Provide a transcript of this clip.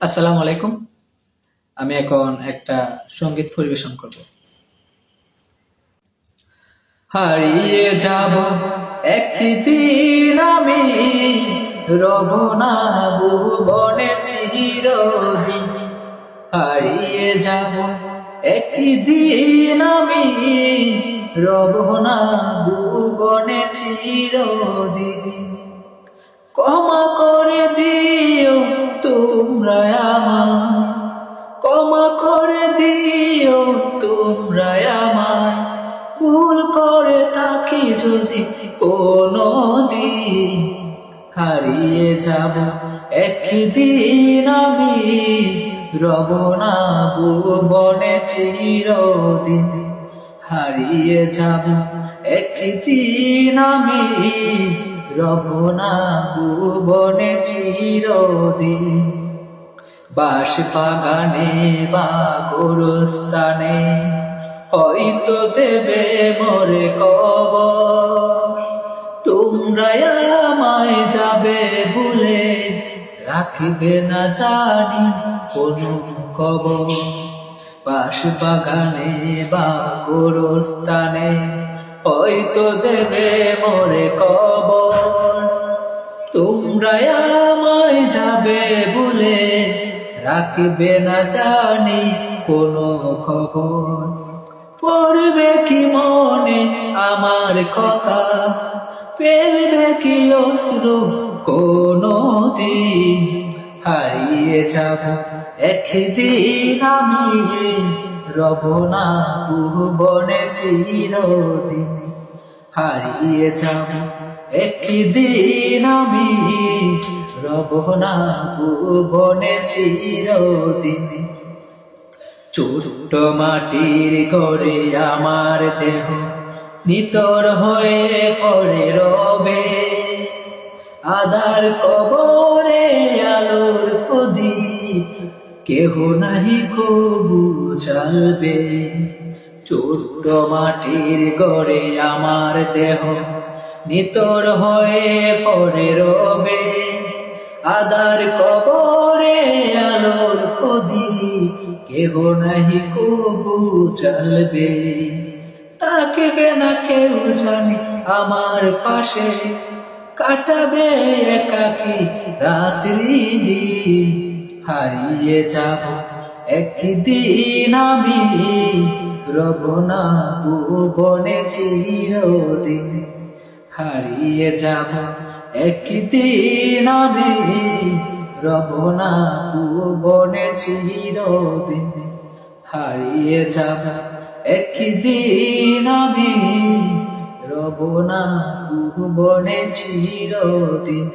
আসসালামু আলাইকুম। আমি এখন একটা সংগীত পরিবেশন করব। হারিয়ে যাব একদিন আমি রব না ভুবনে চিরদিন। হারিয়ে যাব একদিন আমি রব না ভুবনে চিরদিন। দিও তোমরা আমার ক্ষমা করে দিও তোমরা আমার ভুল করে তাকে যদি কোনো দিন হারিয়ে যাব একদিন আমি। রব চিরদিন। হারিয়ে যাব একদিন আমি। রব না ভুবনে চিরদিন। বাস বাগানে বা গোরস্থানে হয়তো দেবে মরে কব তোমরা আমায় যাবে বলে রাখবে না জানি কোনো খবর। বাস বাগানে বা গোরস্থানে হয়তো দেবে মরে কবর। তোমরা আমায় যাবে বলে রাখবে না জানি কোনো খবর। পড়বে কি মনে আমার কথা? ফেলবে কি অশ্রু কোনো দিন? হারিয়ে যাব একদিন আমি, রব না ভুবনে চিরদিন। হারিয়ে যাব একদিন আমি রব না চিরদিন। ছোট্ট মাটির করে আমার দেহ নিতর হয়ে পড়ে রবে। আধার কবরে আলোর প্রদীপ, কেহ নাহি কবু চালবে ছোট্ট মাটির গড়ে আমার দেহ নিতর হয়ে পরে রবে। আদার কবরে আলোর প্রদীপ কেহ নাহি কবু চালবে। তাকে না কেউ জানি আমার পাশে, কাটাবে একাকি রাত্রি দিন। হারিয়ে যাব একদিন আমি, রব না ভুবনে চিরদিন। হারিয়ে যাব। একদিন আমি রব না ভুবনে চিরদিন হারিয়ে যাব। একদিন আমি রব না ভুবনে চিরদিন